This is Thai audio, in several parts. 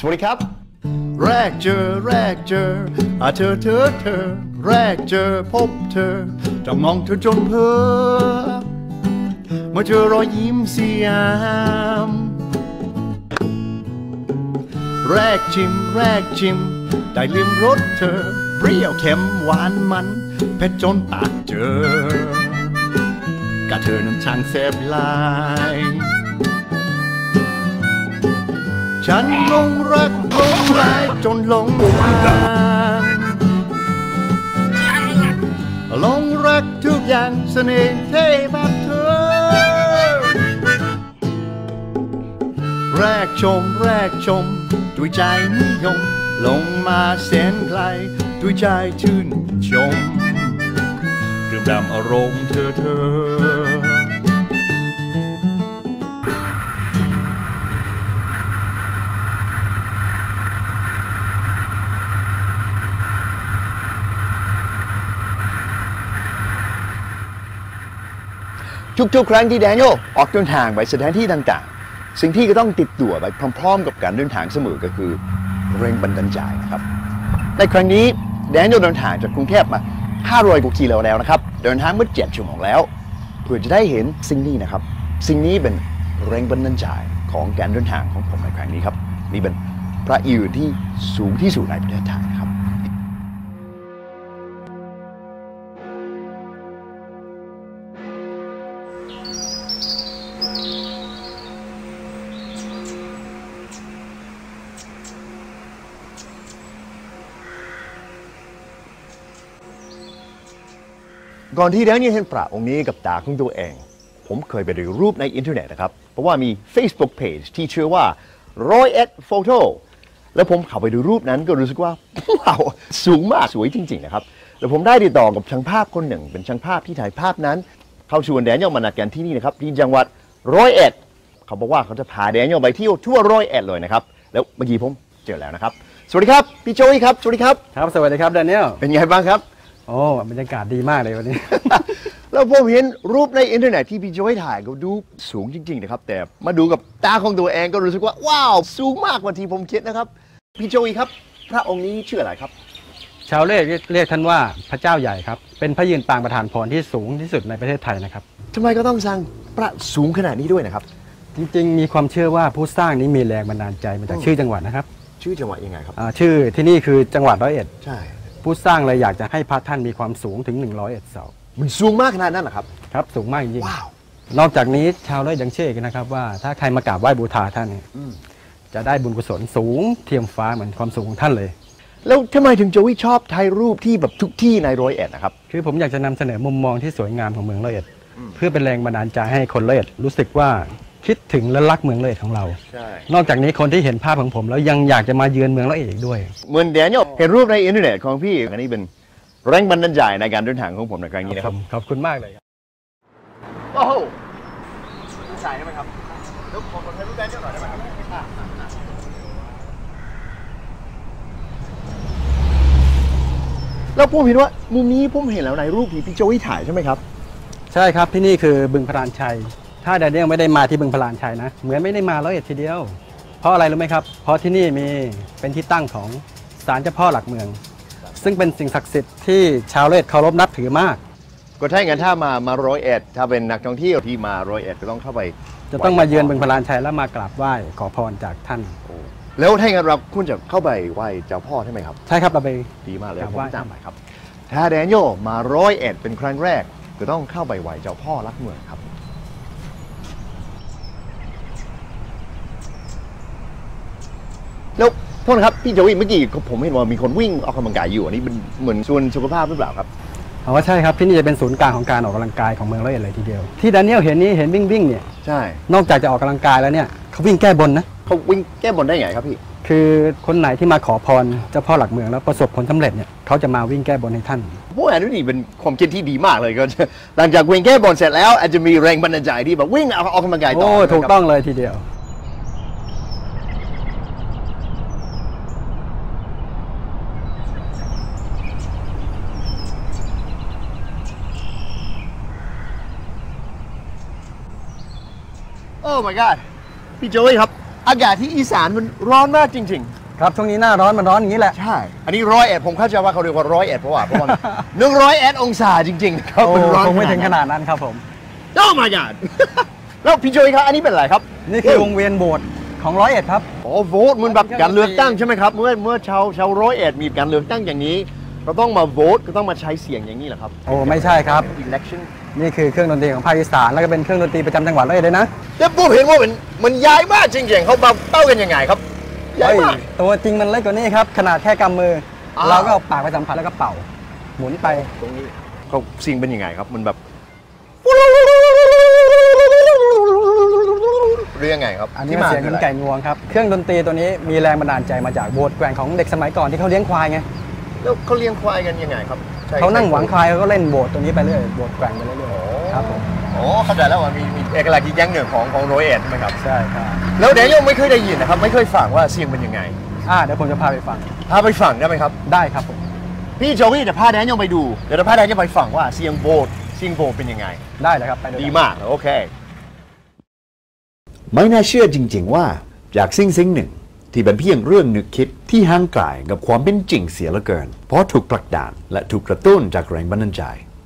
สวัสดีครับ แรกเจอแรกเจออาเธอเธอเธอ แรกเจอพบเธอจะมองเธอจนเพ้อเมื่อเจอรอยยิ้มสยาม แรกชิมแรกชิม ได้ลิ้มรสเธอ เปรี้ยวเค็มหวานมันเผ็ดจนปากเจอกะเธอนั้นช่างแซ่บลาย ฉันหลงรักหลงรายจนหลงทางหลงรักทุกอย่างเสน่ห์เท่แบบเธอ แรกชมแรกชมด้วยใจนิยมลงมาแสนไกลด้วยใจชื่นชมเรื่องรำอารมณ์เธอเธอ ทุกๆ ครั้งที่แดเนียลออกเดินทางไปสถานที่ต่างๆ สิ่งที่ก็ต้องติดตัวไปพร้อม ๆ กับการเดินทางเสมอก็คือแรงบันดาลใจนะครับ ในครั้งนี้แดเนียลเดินทางจากกรุงเทพมา 500กว่ากิโลแล้วนะครับ เดินทางเมื่อ7ชั่วโมงแล้ว เพื่อจะได้เห็นสิ่งนี้นะครับ สิ่งนี้เป็นแรงบันดาลใจของการเดินทางของผมในครั้งนี้ครับนี่เป็นพระอินทร์ที่สูงที่สุดในประเทศไทยนะครับ ก่อนที่แดเนียลเห็นพระองค์นี้กับตาของตัวเอง ผมเคยไปดูรูปในอินเทอร์เน็ตนะครับ เพราะว่ามี Facebook Page ที่ชื่อว่าร้อยเอ็ดโฟโต้แล้วผมเข้าไปดูรูปนั้นก็รู้สึกว่าว้าวสูงมากสวยจริง ๆ นะครับ แล้วผมได้ติดต่อกับช่างภาพคนหนึ่ง เป็นช่างภาพที่ถ่ายภาพนั้น เขาชวนแดเนียลมานัดกันที่นี่นะครับที่จังหวัดร้อยเอ็ดเขาบอกว่าเขาจะพาแดเนียลไปเที่ยวทั่วร้อยเอ็ดเลยนะครับแล้วเมื่อกี้ผมเจอแล้วนะครับ สวัสดีครับพี่โจยครับสวัสดีครับครับสวัสดีครับแดเนียลเป็นไงบ้างครับ โอ้บรรยากาศดีมากเลยวันนี้ แล้วผมเห็นรูปในอินเทอร์เน็ตที่พี่โจยถ่ายก็ดูสูงจริง ๆ นะครับ แต่มาดูกับตาของตัวเองก็รู้สึกว่า ว้าว สูงมากกว่าที่ผมคิดนะครับ พี่โจยครับ พระองค์นี้ชื่ออะไรครับ ชาวเลขเรียกท่านว่าพระเจ้าใหญ่ครับ เป็นพระยืนปางประธานพรที่สูงที่สุดในประเทศไทยนะครับทำไมก็ต้องสร้างพระสูงขนาดนี้ด้วยนะครับ จริงๆ มีความเชื่อว่าผู้สร้างนี้มีแรงบันดาลใจมาจากชื่อจังหวัดนะครับ ชื่อจังหวัดยังไงครับ อ่าชื่อที่นี่คือจังหวัดร้อยเอ็ดใช่ ผู้สร้างเลยอยากจะให้พระท่านมีความสูงถึง 101 เสามันสูงมากขนาดนั้นเหรอครับ ครับ สูงมากจริงว้าวๆนอกจากนี้ชาวร้อยยังเชื่อกันนะครับว่าถ้าใครมากราบไหว้บูชาท่านเนี่ยอืมจะได้บุญกุศลสูงเทียมฟ้าเหมือนความสูงของท่านเลย แล้วทำไมถึงโจยชอบถ่ายรูปที่แบบทุกที่ในร้อยเอ็ดนะครับ คือผมอยากจะนำเสนอมุมมองที่สวยงามของเมืองร้อยเอ็ด เพื่อเป็นแรงบันดาลใจให้คนร้อยเอ็ดรู้สึกว่า คิดถึงและรักเมืองร้อยเอ็ดของเราใช่นอกจากนี้คนที่เห็นภาพของผม แล้วยังอยากจะมาเยือนเมืองร้อยเอ็ดอีกด้วยเหมือนแดเนียลเห็นรูปในอินเทอร์เน็ตของพี่อันนี้เป็นแรงบันดาลใจในการเดินทางของผมในครั้งนี้นะครับ ขอบคุณมากเลยครับ โอ้โหใส่ได้ไหมครับเดี๋ยวขอขอถ่ายรูปแดเนียลหน่อยได้ไหมครับอะอะอะแล้วผมเห็นว่ามุมนี้ผมเห็นแล้วในรูปที่พี่โจยถ่ายใช่ไหมครับ ใช่ครับที่นี่คือบึงพลานชัย ถ้าแดเนียลไม่ได้มาที่บึงพลานชัยนะ เหมือนไม่ได้มาร้อยเอ็ดทีเดียว เพราะอะไรรู้ไหมครับ เพราะที่นี่มีเป็นที่ตั้งของศาลเจ้าพ่อหลักเมือง ซึ่งเป็นสิ่งศักดิ์สิทธิ์ที่ชาวร้อยเอ็ดเคารพนับถือมาก ก็ถ้าอย่างนั้นถ้ามามาร้อยเอ็ดถ้าเป็นนักท่องเที่ยวที่มาร้อยเอ็ดก็ต้องเข้าไป จะต้องมาเยือนบึงพลานชัยแล้วมากราบไหว้ขอพรจากท่านโอ้แล้วถ้าอย่างนั้นเราคุณจะเข้าไปไหว้เจ้าพ่อใช่ไหมครับ ใช่ครับเราไปดีมากเลยกราบผมไหว้ตามไปครับ ถ้าแดเนียลมาร้อยเอ็ดเป็นครั้งแรกก็ต้องเข้าไปไหว้เจ้าพ่อรักเมืองครับ แล้วโทษนะครับพี่โจวี่เมื่อกี้ผมเห็นว่ามีคนวิ่งออกกำลังกายอยู่อันนี้เป็นเหมือนส่วนสุขภาพหรือเปล่าครับเอาว่าใช่ครับที่นี่จะเป็นศูนย์กลางของการออกกำลังกายของเมืองร้อยเอ็ดเลยทีเดียวที่แดเนียลเห็นนี้เห็นวิ่งวิ่งๆเนี่ยใช่นอกจากจะออกกำลังกายแล้วเนี่ยเขาวิ่งแก้บนนะเขาวิ่งแก้บนได้ไงครับพี่ คือคนไหนที่มาขอพรเจ้าพ่อหลักเมืองแล้วประสบผลสำเร็จเนี่ยเขาจะมาวิ่งแก้บนให้ท่านพวกอันนี้เป็นความคิดที่ดีมากเลยก็หลังจากวิ่งแก้บนเสร็จแล้วอาจจะมีแรงบันดาลใจที่แบบวิ่งเอาออกกำลังกายต่อโอ้นะครับถูกต้องเลยทีเดียว โอ้ my god พี่โจ้ยครับ อากาศที่อีสานมันร้อนมากจริงครับช่วงนี้หน้าร้อนมันร้อนอย่างนี้แหละๆใช่ อันนี้ร้อยเอ็ดผมเข้าใจว่าเขาเรียกว่าร้อยเอ็ดเพราะว่าเพราะว่าหนึ่งร้อยเอ็ดองศาจริงๆครับโอ้มันร้อนคงไม่ถึงขนาดนั้นครับผมโอ้ my god แล้วพี่โจยครับอันนี้เป็นอะไรครับ นี่คือวงเวียนโบสถ์ของร้อยเอ็ดครับ อ๋อโหวตเหมันแบบการเลือกตั้งใช่ไหมครับ เมื่อเมื่อชาวชาวร้อยเอ็ดมีการเลือกตั้งอย่างนี้ เราต้องมาโหวตก็ต้องมาใช้เสียงอย่างนี้เหรอครับ โอ้ไม่ใช่ครับ election นี่คือเครื่องดนตรีของภาคอีสานแล้วก็เป็นเครื่องดนตรีประจำจังหวัดร้อยเอ็ดเลยนะแต่ผมเห็นว่ามันมันย้ายมากจริงๆเขามาเป้ากันยังไงครับย้ายเฮ้ยมาก ตัวจริงมันเล็กกว่านี้ครับ ขนาดแค่กำมืออาว เราก็เอาปากไปสัมผัสแล้วก็เป่า หมุนไป ตรงนี้เขาเสียงเป็นยังไงครับมันแบบเรียกไงครับอันนี้ที่มันมาเสียงเหคืมืออนอะไรไก่งวงครับ เครื่องดนตรีตัวนี้มีแรงบันดาลใจมาจากโบสถ์แกว่งของเด็กสมัยก่อนที่เขาเลี้ยงควายไง แล้วเขาเลี้ยงควายกันยังไงครับใช่เขานั่งหวังควายเขาก็เล่นโบสถ์ตัวนี้ไปเรื่อยโบสถ์แกว่งไปเรื่อยๆครับผมอ๋อเข้าใจแล้วว่ามีมีเอกลักษณ์อีกอย่างหนึ่งของของโรยเอ็ดใช่ไหมครับ ใช่ครับ แล้วเดี๋ยวยังไม่เคยได้ยินนะครับ ไม่เคยฟังว่าเสียงเป็นยังไง อ่าเดี๋ยวผมจะพาไปฟัง พาไปฟังได้ไหมครับ ได้ครับผม พี่โจวี่จะพาแดนยังไปดู เดี๋ยวจะพาแดนยังไปฟังว่าเสียงโบสถ์เสียงโบสถ์เป็นยังไง ได้เลยครับไปเลยดีมากโอเค ไม่น่าเชื่อจริง ๆ ว่าจากสิ่งสิ่งหนึ่ง ที่เป็นเพียงเรื่องนึกคิด ที่ห่างไกลกับความเป็นจริงเสียเหลือเกิน เพราะถูกผลักดันและถูกกระตุ้นจากแรงบันดาลใจ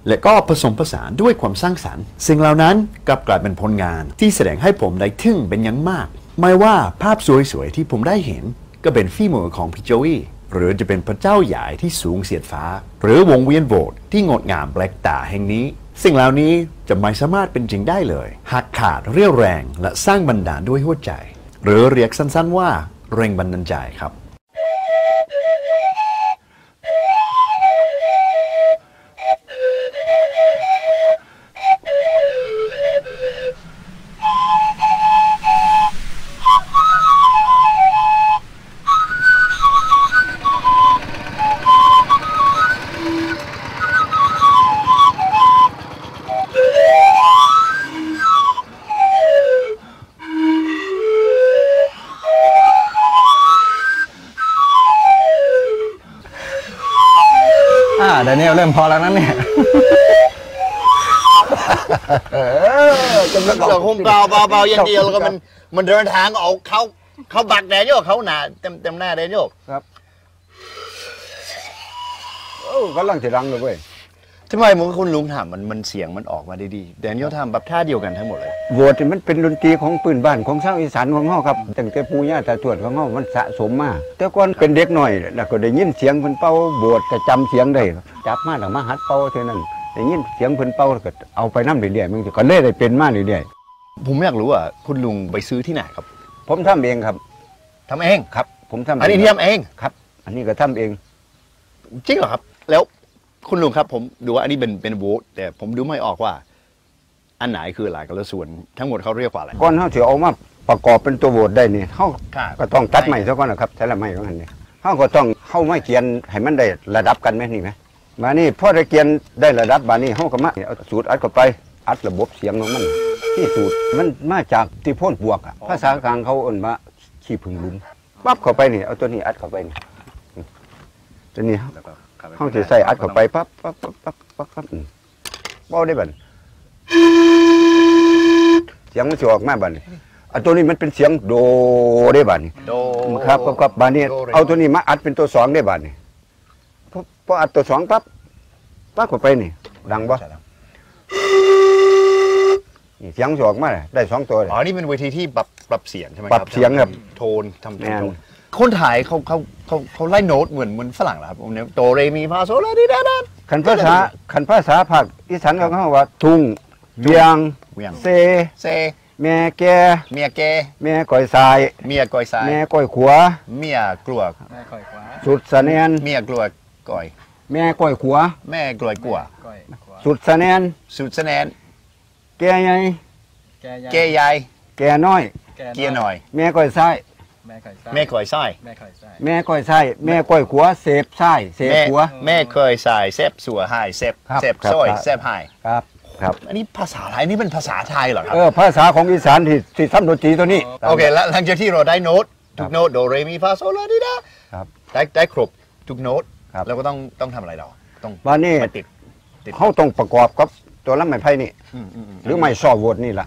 และก็ผสมผสานด้วยความสร้างสรรค์ สิ่งเหล่านั้นกลับกลายเป็นผลงานที่แสดงให้ผมได้ทึ่งเป็นอย่างมาก ไม่ว่าภาพสวยๆที่ผมได้เห็น ก็เป็นฝีมือของพี่โจวีหรือจะเป็นพระเจ้าใหญ่ที่สูงเสียดฟ้า หรือวงเวียนโบสถ์ที่งดงามแปลกตาแห่งนี้ สิ่งเหล่านี้จะไม่สามารถเป็นจริงได้เลย หากขาดเรี่ยวแรงและสร้างบันดาลด้วยหัวใจ หรือเรียกสั้นๆว่าแรงบันดาลใจครับ อ่าเดี๋ยวนี้เริ่มพอแล้วนะเนี่ยกำลังจะคงเบาเบาเบาอย่างเดียวแล้วก็มันมันเดินทางเอาเขาเขาบักแดนโยกเขาหนาเต็มเต็มหน้าแดนโยกโอ้กำลังจะดังเลยเว้ย ทำไมมึงคุณลุงทำมันมันเสียงมันออกมาได้ดีแดนโยทำแบบท่าเดียวกันทั้งหมดเลยโบสถ์นี่มันเป็นดนตรีของปืนบ้านของชาวอีสานของเฮาครับตั้งแต่ปู่ย่าตาทวดของเฮามันสะสมมาแต่ก่อนเป็นเด็กน้อยแล้วก็ได้ยินเสียงเพิ่นเป่าโบสถ์ก็จำเสียงได้จับมาแล้วมาหัดเป่าเท่านั้นได้ยินเสียงเพิ่นเป่าแล้วก็เอาไปนำเรื่อยๆมันก็เลยได้เป็นมาเรื่อยผมอยากรู้ว่าคุณลุงไปซื้อที่ไหนครับๆผมทำเองครับทำเองครับ ผมทำอันนี้ที่ทำเองครับ อันนี้ก็ทำเองจริงเหรอครับ แล้ว คุณลุงครับผมดูว่าอันนี้เป็นเป็นโวตแต่ผมดูไม่ออกว่า อันไหนคืออะไรกันแล้วส่วนทั้งหมดเขาเรียกว่าอะไรก่อนเฮาสิเอามาประกอบเป็นตัวโบสถ์ได้นี่เฮาครับ ก็ต้องตัดไม้ซะก่อนนะครับแต่ละไม้ของมันนี่เฮาก็ต้องเข้าไม้เกียนให้มันได้ระดับกันไหมนี่ไหมมานี่พอได้เกียนได้ระดับบานี่เฮาก็มาเอาสูตรอัดเข้าไปอัดระบบเสียงของมันที่สูตรมันมาจากที่พ่นบวกอะภาษากลางเขาเอิ้นว่าขี้ผึ่งหลุมปั๊บเข้าไปนี่เอาตัวนี้อัดเข้าไปนี่ตัวนี้ เฮาสิใส่อัดเข้าไปปั๊บปั๊บปั๊บปั๊บปั๊บปั๊บอืมเบาได้บัดเสียงมันสิออกมาบันอันตัวนี้มันเป็นเสียงโดได้บันโดครับครับครับบัดนี้เอาตัวนี้มาอัดเป็นตัวสองได้บัดนี้พอพออัดตัวสองปั๊บปั๊บเข้าไปนี่ ดังบ่นี่เสียงสออกมาเลยได้สองตัวเลยอ๋อนี่เป็นเวทีที่ปรับปรับเสียงใช่ไหมปรับเสียงครับโทนทำแม่นโทน คนถ่ายเขาเขาเขาเขาไล่โน้ตเหมือนเหมือนฝรั่งเหรอครับผมเนี่ยโตเรมีฟาโซลาดิดาดาคันภาษาคันภาษาภาคอีสานเขาเขาว่า ทุ่งเวียง เวียง เซ เซ แม่แก่เมียแกแม่ก้อยทราย เมียกอยซ้ายแม่ก้อยขัว เมียกลัวแม่ข่อยขวาสุดสะแนนเมียกลัวก่อย แม่ก้อยขวาแม่กลัวกลัวก้อยขวาสุดสะแนนสุดสะแนนแก่ใหญ่แกยเกยใหญ่แก่น้อย เกียร์หน่อย แม่ก้อยซ้าย แม่ข่อยซ้ายแม่คอยซ้ายแม่ข่อยซ้ายแม่ก้อยซ้ายแม่ก้อยขวาเสพซ้ายเสพแม่ขวาแม่เคยใส่เซฟสัวไฮเซฟครับเซฟครับซอยครับ เซฟไฮครับครับ อันนี้ภาษาไทยนี่เป็นภาษาไทยเหรอครับ เออภาษาของอีสานที่ที่ทำดนตรีตัวนี้ โอเคแล้วหลังจากที่เราได้โน้ตทุกโน้ตโดเรมีฟาโซลาดิดาครับได้ได้ครบทุกโน้ตครับแล้วก็ต้องต้องทำอะไรต่อต้องบ้านนี้ไปติด ติด เขาต้องประกอบกับตัวลำไม้ไผ่นี่ อืมอืมอืมหรือไม้ซอโวดนี่ล่ะ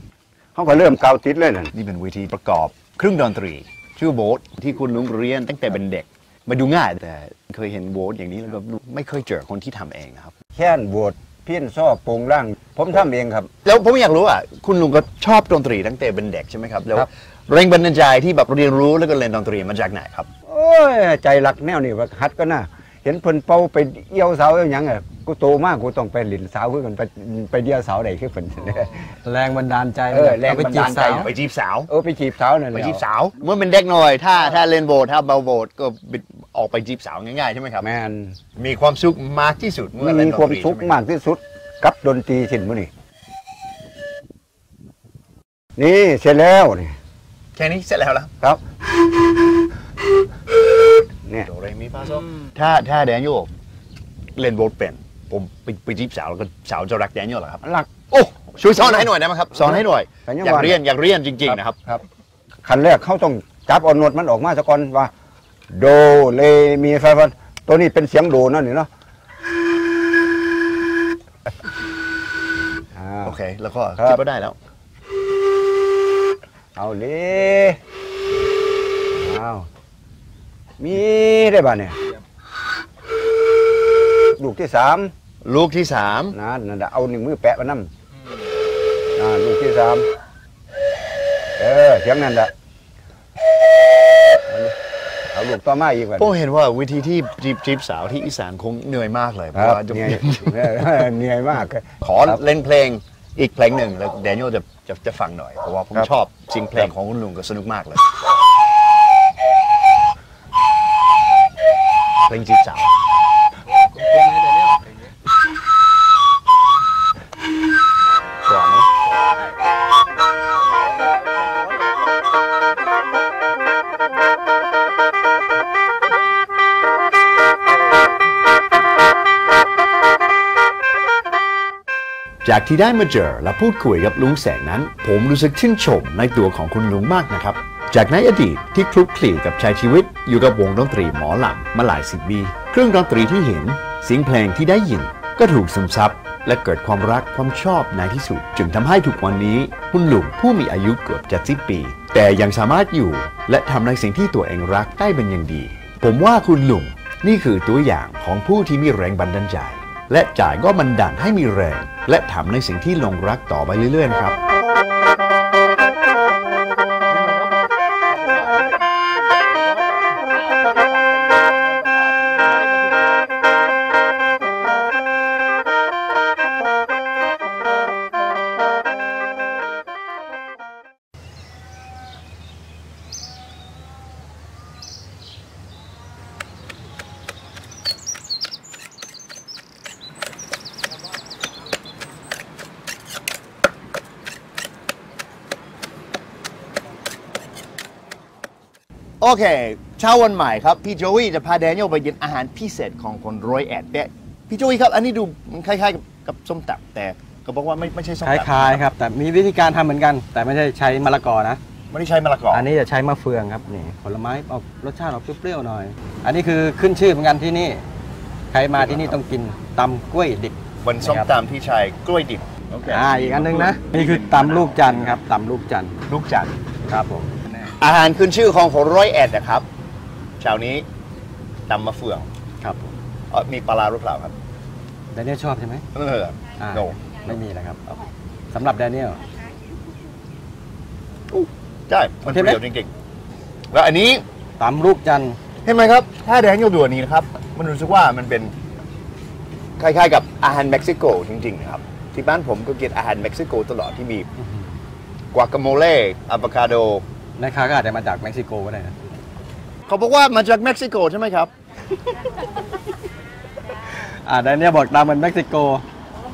เขาก็เริ่มกาวติดเลยนั่น นี่เป็นวิธีประกอบเครื่องดนตรี ชื่อโบสที่คุณลุงเรียนตั้งแต่เป็นเด็กมาดูง่ายแต่เคยเห็นโบสอย่างนี้แล้วก็ไม่เคยเจอคนที่ทำเองนะครับ แค่นโบดเพี้ยนซ่อโปรงร่าง ผมทำเองครับ แล้วผมอยากรู้อะคุณลุงก็ชอบดนตรีตั้งแต่เป็นเด็กใช่ไหมครับแล้วครับแรงบันดาลใจที่แบบเรียนรู้แล้วก็เล่นดนตรีมาจากไหนครับ โอ้ยใจหลักแนวนี่ว่าฮัดก็น่าเห็นเพิ่นเป่าไปเอี้ยวเสาเอี้ยวหยังอะ กูโตมากกูต้องไปหลินสาวคือกันไปไปเดียวเสาใดคือเพิ่นแรงบันดาลใจเออแรงไปบันจีดาบลใจสาวไปจีบสาวเออไปจีบสาวนั่นแหไปละจีบสาวเมื่อเป็นเด็กหน่อย ถ้าถ้าเล่นโบสถ้าเบาโบสก็บิดออกไปจีบสาวง่ายๆใช่ไหมครับแม่นมีความสุขมากที่สุดเมื่อเล่นมีดนความตรีสุขใช่ไหมากที่สุดกับดนตรีชิ้นมื้อนี้นี่เสร็จแล้วนี่แค่นี้เสร็จแล้วละครับเนี่ยโดเรมีฟาโซถ้าถ้าแดเนียลเล่นโบสเป็น ผมไปไปจีบสาวแล้วก็สาวจะรักแดเนียลเหรอครับ หลัก โอ้ช่วยสอนให้หน่อยได้ไหมครับสอนให้หน่อย แต่ยังอยากว่า เรียนอยากเรียนจริง ๆ นะครับ ครับขั้นแรกเขาต้องจับเอาโนดมันออกมาซะก่อนว่า โดเลมีฟาฟาตัวนี้เป็นเสียงโดนั่นนี่เนาะอ่า โอเค แล้วก็ครับ คิดว่าได้แล้ว เอาเลยเอามีได้ป่ะเนี่ย ลูกที่สามลูกที่สามนะนั่นน่ะเอานิ้วมือแปะมานั่อ่าลูกที่สามเออเสียงนั่นแหละเอาลูกต่อมาอีกว่ะผมเห็นว่าวิธีที่จีบจีบสาวที่อีสานคงเหนื่อยมากเลยเพครัราะบว่าจะเหนื่อยเหนื่อยมาก ขอเล่นเพลงอีกเพลงหนึ่งแล้วแดเนียลจะจะจะฟังหน่อย เพราะว่าผมครับชอบเสิ่งเพลงของคุณลุงก็สนุกมากเลย เพลงจีบสาว จากที่ได้มาเจอและพูดคุยกับลุงแสงนั้น ผมรู้สึกชื่นชมในตัวของคุณลุงมากนะครับ จากในอดีตที่คลุกคลีกับใช้ชีวิต อยู่กับวงดนตรีหมอหลำมาหลายสิบปีเครื่องดนตรีที่เห็นเสียงเพลงที่ได้ยิน ก็ถูกซึมซับและเกิดความรักความชอบในที่สุด จึงทำให้ทุกวันนี้คุณลุงผู้มีอายุเกือบจะสิบปี แต่ยังสามารถอยู่และทำในสิ่งที่ตัวเองรักได้เป็นอย่างดี ผมว่าคุณลุงนี่คือตัวอย่างของผู้ที่มีแรงบันดาลใจ และจ่ายก็มันดันให้มีแรง และทำในสิ่งที่ลงรักต่อไปเรื่อยๆครับ โอเค เช้าวันใหม่ครับ พี่โจวี่จะพาแดเนียลไปกินอาหารพิเศษของคนรอยแอดแต่พี่โจวี่ครับ อันนี้ดูมันคล้ายๆกับกับส้มตำแต่ก็บอกว่าไม่ไม่ใช่ส้มคตำล้ายๆครับ แต่มีวิธีการทำเหมือนกัน แต่ไม่ใช่ใช้มะละกอนะ ไม่ได้ใช้มะละกออันนี้จะใช้มะเฟืองครับนี่ผลไม้ออกรสชาติออกเปรี้ยวๆหน่อย อันนี้คือขึ้นชื่อเหมือนกันที่นี่ ใครมาที่นี่ต้องกินตำกล้วยดิบ บนส้มตำที่ใช้กล้วยดิบโอเคอ่าอีกอันหนึงนะ นี่คือตำลูกจันทร์ครับตำลูกจันทร์ลูกจันทร์ครับผม อาหารขึ้นชื่อของคนรอยแอดนะครับเช้านี้ตำมะเฟืองครับผมเอ่อมีปลาร้าหรือเปล่าครับแดเนียลชอบใช่ไหมเอออ่าโนไม่มีนะครับสำหรับแดเนียล ใช่มันโอเคเปไหมรี้ยวจริงๆ แล้วอันนี้ตำลูกจันทร์เห็นไหมครับ ถ้าแดเนียลดูอันนี้นะครับ มันรู้สึกว่ามันเป็น คล้ายๆ กับอาหารเม็กซิโกจริงๆนะครับ ที่บ้านผมก็กินอาหารเม็กซิโกตลอดที่มี กวากาโมเล่อะโวคาโด นะคะก็อาจจะมาจากเม็กซิโกก็ได้นะเขาบอกว่ามาจากเม็กซิโกใช่ไหมครับอ่าแดเนียลบอกตำเป็นเม็กซิโก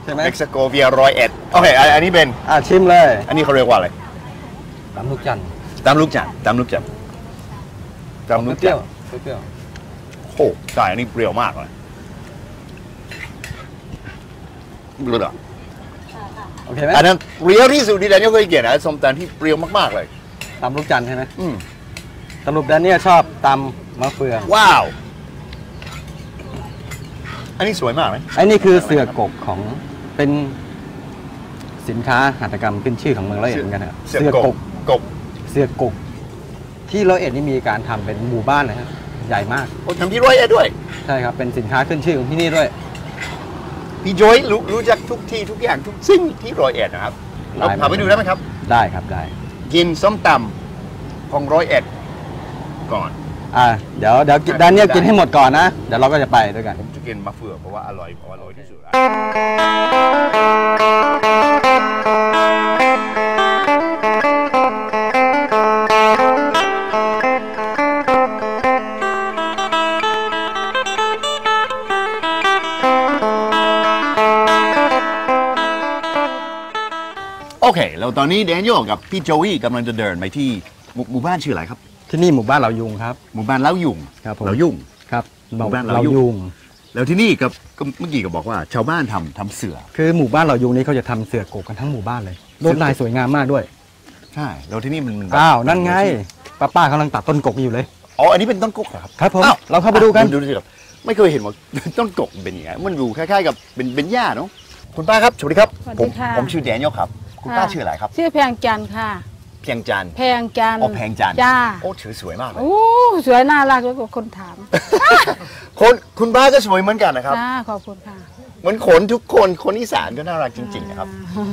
ใช่ไหมเม็กซิโกเวียรอยเอ็ดโอเคอันอันนี้เป็นอ่าชิมเลย อันนี้เขาเรียกว่าอะไรตำลูกจันทร์ตำลูกจันทร์ตำลูกจันทร์ตำลูกเปรี้จัยนวทร์เปรี้ยวโอ้ใช่อันนี้เปรี้ยวมากเลยรู้เหรอโอเคไหมอันนั้นเปรี้ยวที่สุดที่แดเนียลเคยกินนะส้มตำที่เปรี้ยวมากๆเลย ตำลูกจันทร์ใช่ไหมอืมสรุปแดเนียลชอบตำมะเฟืองว้าว อันนี้สวยมากไหมไอ้นี่คือเสือกกของเป็นสินค้าหัตถกรรมขึ้นชื่อของเมืองร้อยเอ็ดเหมือนกันนะครับเสือกกกเสือกก ที่ร้อยเอ็ดนี่มีการทำเป็นหมู่บ้านเลยครับใหญ่มากผมทำที่ร้อยเอ็ดด้วย ใช่ครับ เป็นสินค้าขึ้นชื่อของที่นี่ด้วย พี่โจอยรู้รู้จักทุกที่ทุกอย่างทุกสิ่งที่ร้อยเอ็ดนะครับเราได้พาไปดูได้ไหมครับ ได้ครับได้ กินส้มตำของร้อยเอ็ดก่อน อ่าเดี๋ยวเดี๋ยวได้ดานเนียลได้กินให้หมดก่อนนะ เดี๋ยวเราก็จะไปด้วยกัน ผมจะกินมะเฟืองเพราะว่าอร่อยอร่อยที่สุด เค แล้วตอนนี้แดเนียลกับพี่โจวี่กำลังจะเดินไปที่หมู่หมู่บ้านชื่ออะไรครับ ที่นี่หมู่บ้านเรายุงครับ หมู่บ้านเล้ายุงครับผมเล้ายุงครับหมู่บ้านเราเรายุงยุง แล้วที่นี่กับก็เมื่อกี้ก็บอกว่า ชาวบ้านทำทำเสือ คือหมู่บ้านเรายุงนี้เขาจะทำเสือกกกันทั้งหมู่บ้านเลยลวดลายสวยงามมากด้วยใช่แล้วที่นี่มันมันแบบอ้าวนั่นไงป้าป้ากำลังตัดต้นกกอยู่เลย อ๋อ อันนี้เป็นต้นกกเหรอครับครับผมอ้วเราเข้าไปดูกัน ดูสิครับไม่เคยเห็นว่า ต้นกกมันเป็นยังไงมันดูคล้ายๆกับเป็นเป็นหญ้าเนาะคุณป้าครับสวัสดีครับ สวัสผดีมค่ะ ผมชื่อแดเนียลครับ คุณป้าชื่ออะไรครับ ชื่อแพงจันทร์ค่ะ เพียงจันทร์แพงจันทร์อ๋อแพงจันทร์จ้า โอ้ถือสวยมากเลย โอ้สวยน่ารักแล้วก็คนถามคนคุณป้าก็สวยเหมือนกันนะครับ จ้าขอบคุณค่ะ เหมือนขนทุกคนคนอีสานก็น่ารักจริงๆนะครับ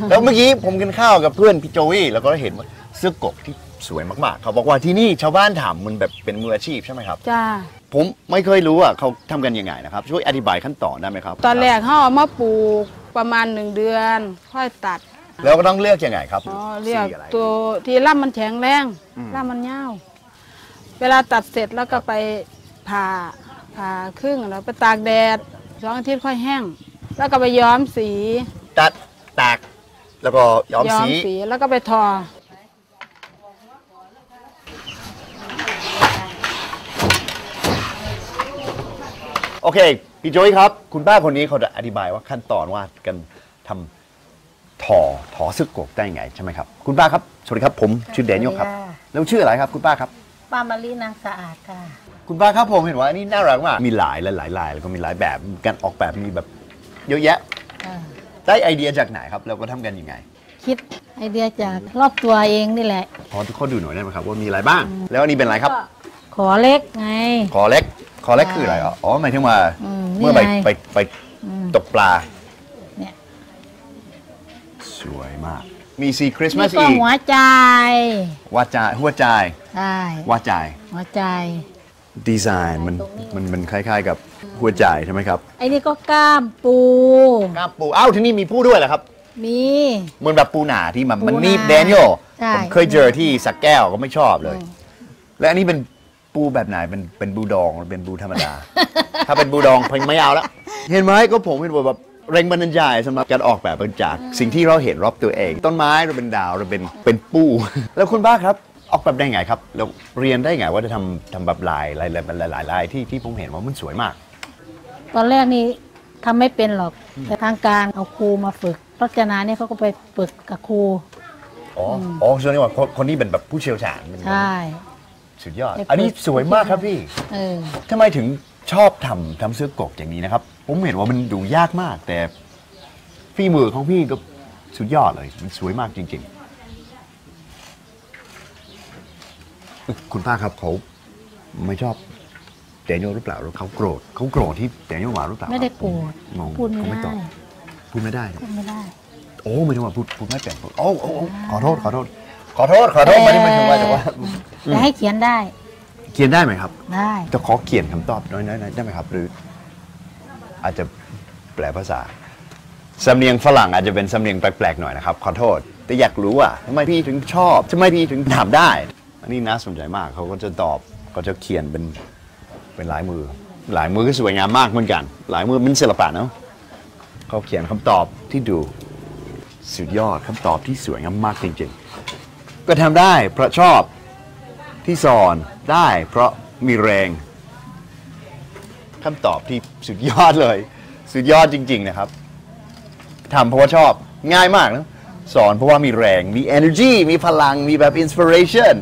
แล้วเมื่อกี้ผมกินข้าวกับเพื่อนพี่โจวี่แล้วก็เห็นว่าเสื้อกกที่สวยมากๆ เขาบอกว่าที่นี่ชาวบ้านทำมันแบบเป็นมืออาชีพใช่ไหมครับ จ้า ผมไม่เคยรู้อะเขาทำกันยังไงนะครับ ช่วยอธิบายขั้นตอนได้ไหมครับ ตอนแรกเขาเอามาปลูกประมาณหนึ่งเดือน ค่อยตัด แล้วก็ต้องเลือกยังไงครับอ๋อเรียกสีอะไร ตัวที่ล่ำมันแข็งแรงอืม ล่ำมันยาวเวลาตัดเสร็จแล้วก็ไปผ่าผ่าครึ่งแล้วไปตากแดดสองอาทิตย์ค่อยแห้ง แล้วก็ไปย้อมสีตัดตากแล้วก็ย้อมสีสีแล้วก็ไปทอ โอเค พี่โจ้ยครับ คุณป้าคนนี้เขาจะอธิบายว่าขั้นตอนว่ากันทำ ถอถอซึกกกได้ไงใช่ไหมครับคุณป้าครับสวัสดีครับผมชื่อแดเนียลครับสวัสดีค่ะแล้วชื่ออะไรครับคุณป้าครับ ป้ามารีนางสะอาดค่ะ คุณป้าครับผมเห็นว่าอันนี้น่ารักมากมีหลายหลายหลายลายแล้วก็มีหลายแบบการออกแบบมีแบบเยอะแยะอ่าได้ไอเดียจากไหนครับ แล้วก็ทำกันยังไง คิดไอเดียจากรอบตัวเองนี่แหละขอทุกคนดูหน่อยได้ไหมครับว่ามีอะไรบ้าง แล้วอันนี้เป็นอะไรครับ ขอเล็กไง ขอเล็กขอเล็กใช่คืออะไรอ๋ออ๋อหมายถึงว่าอืมเมื่อไปนี่ไงไปไปอืมตกปลาเนี่ยส วยมาก มีสีคริสต์มานี่สก็อีกหัวใจว่าใจหัวใจใช่ว่าใจหัวใจ ดีไซน์มันตรงนี้มันมันคล้าย ๆ กับหัวใจใช่ไหมครับไอ้นี่ก็กล้ามปูกล้ามปูอ้าวที่นี่มีปูด้วยเหรอครับ มีเหมือนแบบปูหนาที่มันปูมันนีบนาแดเนียลใช่ผมเคยเจอที่สักแก้วก็ไม่ชอบเลย และอันนี้เป็นปูแบบไหนเป็นเป็นบูดองหรือเป็นปูธรรมดา ถ้าเป็นบูดองผมไม่เอาละเห็นไหมก็ผมเห็นว่าแบบ แรงบันดาลใจสำหรับการออกแบบมาจากสิ่งที่เราเห็นรอบตัวเอง ต้นไม้เราเป็นดาวเราเป็นเป็นปูแล้วคุณบ้าครับออกแบบได้ไงครับแล้วเรียนได้ไงว่าจะทำทำแบบลายลายลายลายลายลายที่ที่ผมเห็นว่ามันสวยมาก ตอนแรกนี่ทำไม่เป็นหรอกแต่ทางการเอาครูมาฝึกพจนาเนี่ยเขาก็ไปฝึกกับครูอ๋ออ๋อแสดงว่าคนคนนี้เป็นแบบผู้เชี่ยวชาญเป็นใช่สุดยอดไปฝึกอันนี้สวยมากครับพี่เออทำไมถึง ชอบทำทำเสื้อกกอย่างนี้นะครับ ผมเห็นว่ามันดูยากมาก แต่ฝีมือของพี่ก็สุดยอดเลย มันสวยมากจริงๆเอ้ยคุณป้าครับเขาไม่ชอบแดเนียลหรือเปล่าหรือเขาโกรธเขาโกรธที่แดเนียลมาหรือเปล่าไม่ได้โกรธงงพูดไม่เขาไม่ตได้อบพูดไม่ได้ พูดไม่ได้ โอ้ไม่ถึงว่าพูดพูดไม่เป็นโอ้โอ้โอ้ขอโทษขอโทษ ขอโทษขอโทษไม่ได้ไม่ถึงว่าแต่ว่า แต่ให้เขียนได้ เขียนได้ไหมครับ ได้จะขอเขียนคำตอบน้อยๆได้ไหมครับ หรือ อาจจะแปลภาษาสำเนียงฝรั่งอาจจะเป็นสำเนียงแปลกๆหน่อยนะครับ ขอโทษ แต่อยากรู้ว่าทำไมพี่ถึงชอบทำไมพี่ถึงทำได้ อันนี้น่าสนใจมากเขาก็จะตอบเขาจะเขียนเป็นเป็นลายมือ ลายมือก็สวยงามมากเหมือนกันลายมือเป็นศิลปะเนาะเขาเขียนคำตอบที่ดูสุดยอดคำตอบที่สวยงามมากจริงๆ ก็ทำได้เพราะชอบ ที่สอนได้เพราะมีแรงคำตอบที่สุดยอดเลย สุดยอดจริง ๆ นะครับทำเพราะว่าชอบง่ายมากนะสอนเพราะว่ามีแรงมี energy มีพลังมีแบบ inspiration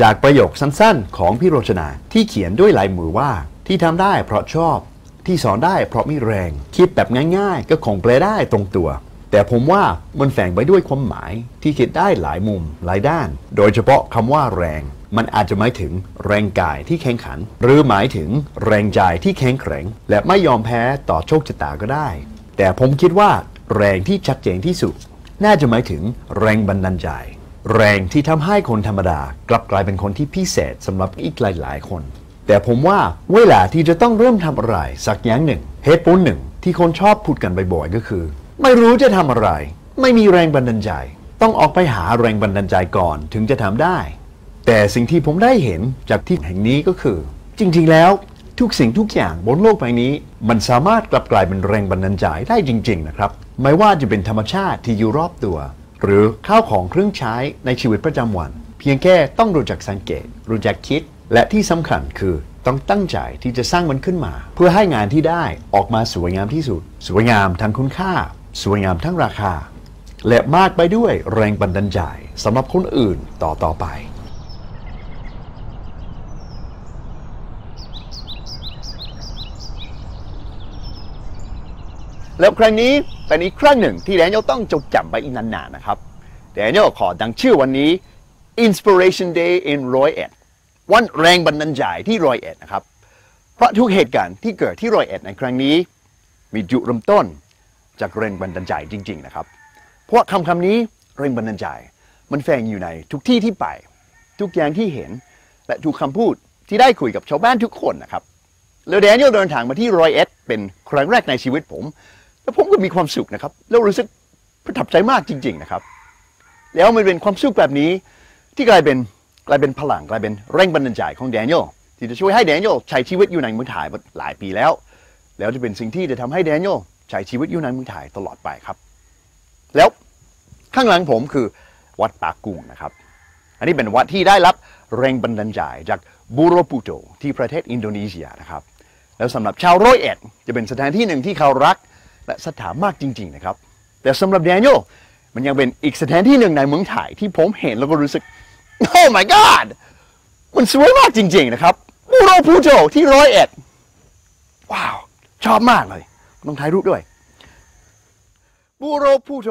จากประโยคสั้นๆ ของพี่โรจนาที่เขียนด้วยลายมือว่าที่ทำได้เพราะชอบที่สอนได้เพราะมีแรง คิดแบบง่ายๆ ก็คงแปลได้ตรงตัว แต่ผมว่ามันแฝงไปด้วยความหมายที่คิดได้หลายมุมหลายด้าน โดยเฉพาะคำว่าแรง มันอาจจะหมายถึงแรงกายที่แข็งขัน หรือหมายถึงแรงใจที่แข็งแกร่ง และไม่ยอมแพ้ต่อโชคชะตาก็ได้ แต่ผมคิดว่าแรงที่ชัดเจนที่สุด น่าจะหมายถึงแรงบันดาลใจ แรงที่ทำให้คนธรรมดากลับกลายเป็นคนที่พิเศษสำหรับอีกหลายๆ คน แต่ผมว่าเวลาที่จะต้องเริ่มทำอะไรสักอย่างหนึ่งเหตุผลหนึ่งที่คนชอบพูดกันบ่อยๆก็คือ ไม่รู้จะทำอะไร ไม่มีแรงบันดาลใจ ต้องออกไปหาแรงบันดาลใจก่อนถึงจะทำได้ แต่สิ่งที่ผมได้เห็นจากที่แห่งนี้ก็คือ จริงๆแล้วทุกสิ่งทุกอย่างบนโลกใบนี้ มันสามารถกลับกลายเป็นแรงบันดาลใจได้จริง ๆ นะครับ ไม่ว่าจะเป็นธรรมชาติที่อยู่รอบตัว หรือข้าวของเครื่องใช้ในชีวิตประจำวัน เพียงแค่ต้องรู้จักสังเกต รู้จักคิด และที่สำคัญคือต้องตั้งใจที่จะสร้างมันขึ้นมา เพื่อให้งานที่ได้ออกมาสวยงามที่สุด สวยงามทั้งคุณค่า สวยงามทั้งราคา และมากไปด้วยแรงบันดาลใจสำหรับคนอื่นต่อต่อไป แล้วครั้งนี้เป็นอีกครั้งหนึ่งที่แดเนียลต้องจดจำไปอีกนานๆนะครับแดเนียลขอดังชื่อวันนี้ Inspiration Day in ร้อยเอ็ดวันแรงบันดาลใจที่รอยเอ็ดนะครับ เพราะทุกเหตุการณ์ที่เกิดที่รอยเอ็ดในครั้งนี้ มีจุดเริ่มต้น จากแรงบันดาลใจจริง ๆ นะครับ เพราะคำคำนี้แรงบันดาลใจ มันแฝงอยู่ในทุกที่ที่ไป ทุกอย่างที่เห็น และทุกคำพูดที่ได้คุยกับชาวบ้านทุกคนนะครับ แล้วแดเนียลเดินทางมาที่รอยเอ็ดเป็นครั้งแรกในชีวิตผม แล้วผมก็มีความสุขนะครับ แล้วรู้สึกประทับใจมากจริง ๆ นะครับ แล้วมันเป็นความสุขแบบนี้ที่กลายเป็นกลายเป็นพลังกลายเป็นแรงบันดาลใจของแดเนียลที่จะช่วยให้แดเนียลใช้ชีวิตอยู่ในเมืองไทยมาหลายปีแล้ว แล้วจะเป็นสิ่งที่จะทำให้แดเนียล ใช้ชีวิตอยู่ในเมืองไทยตลอดไปครับ แล้วข้างหลังผมคือวัดปากุงนะครับ อันนี้เป็นวัดที่ได้รับแรงบันดาลใจจากบูโรปูโตที่ประเทศอินโดนีเซียนะครับ แล้วสำหรับชาวร้อยเอ็ดจะเป็นสถานที่หนึ่งที่เขารักและศรัทธามากจริง ๆ นะครับ แต่สำหรับแดเนียลมันยังเป็นอีกสถานที่หนึ่งในเมืองไทยที่ผมเห็นแล้วก็รู้สึกโอ้ my god มันสวยมากจริง ๆ นะครับบูโรปูโตที่ร้อยเอ็ดว้าว ชอบมากเลย ต้องถ่ายรูปด้วยบูโรพูโต